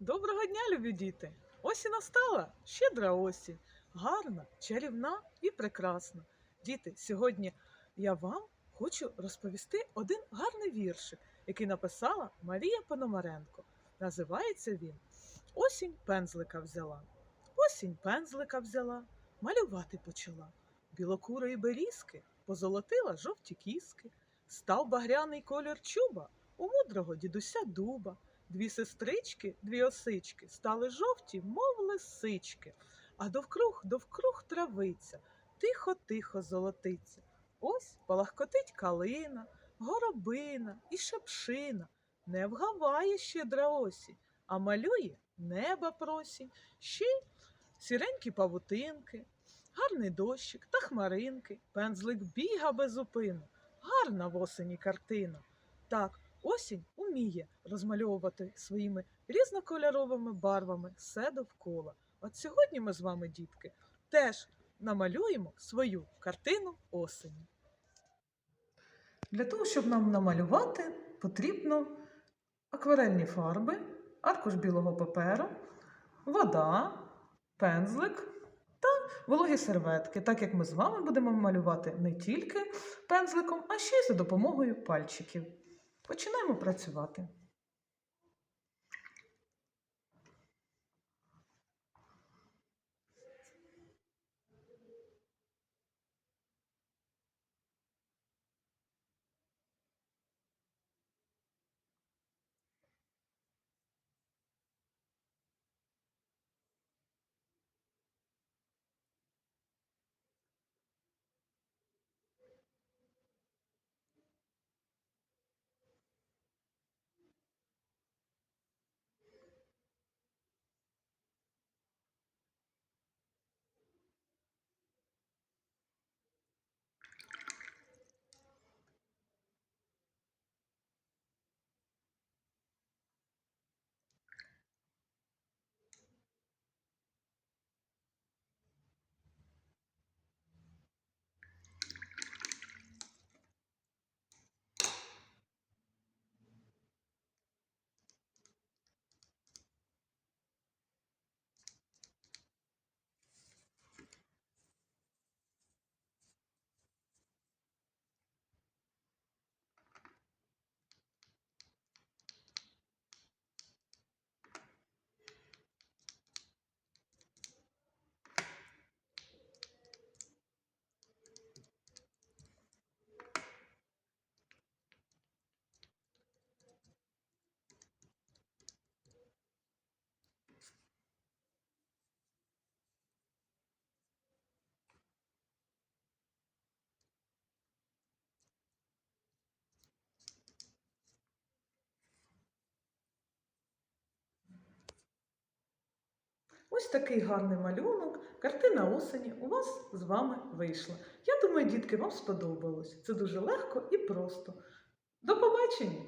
Доброго дня, любі діти! Осінь настала, щедра осінь, гарна, чарівна і прекрасна. Діти, сьогодні я вам хочу розповісти один гарний віршик, який написала Марія Пономаренко. Називається він Осінь пензлика взяла. Осінь пензлика взяла, малювати почала. Білокурої берізки позолотила жовті кіски. Став багряний колір чуба у мудрого дідуся дуба. Дві сестрички, дві осички, стали жовті, мов лисички, а довкруг, довкруг травиця, тихо-тихо золотиться. Ось палахкотить калина, горобина і шепшина. Не вгаває щедра осінь, а малює неба просінь, ще й сіренькі павутинки, гарний дощик та хмаринки, пензлик біга без зупину. Гарна в осені картина. Так, Осінь уміє розмальовувати своїми різнокольоровими барвами все довкола. От сьогодні ми з вами, дітки, теж намалюємо свою картину осені. Для того, щоб нам намалювати, потрібно акварельні фарби, аркуш білого паперу, вода, пензлик та вологі серветки, так як ми з вами будемо малювати не тільки пензликом, а ще й за допомогою пальчиків. Починаємо працювати. Ось такий гарний малюнок, картина осені у вас з вами вийшла. Я думаю, дітки, вам сподобалось. Це дуже легко і просто. До побачення!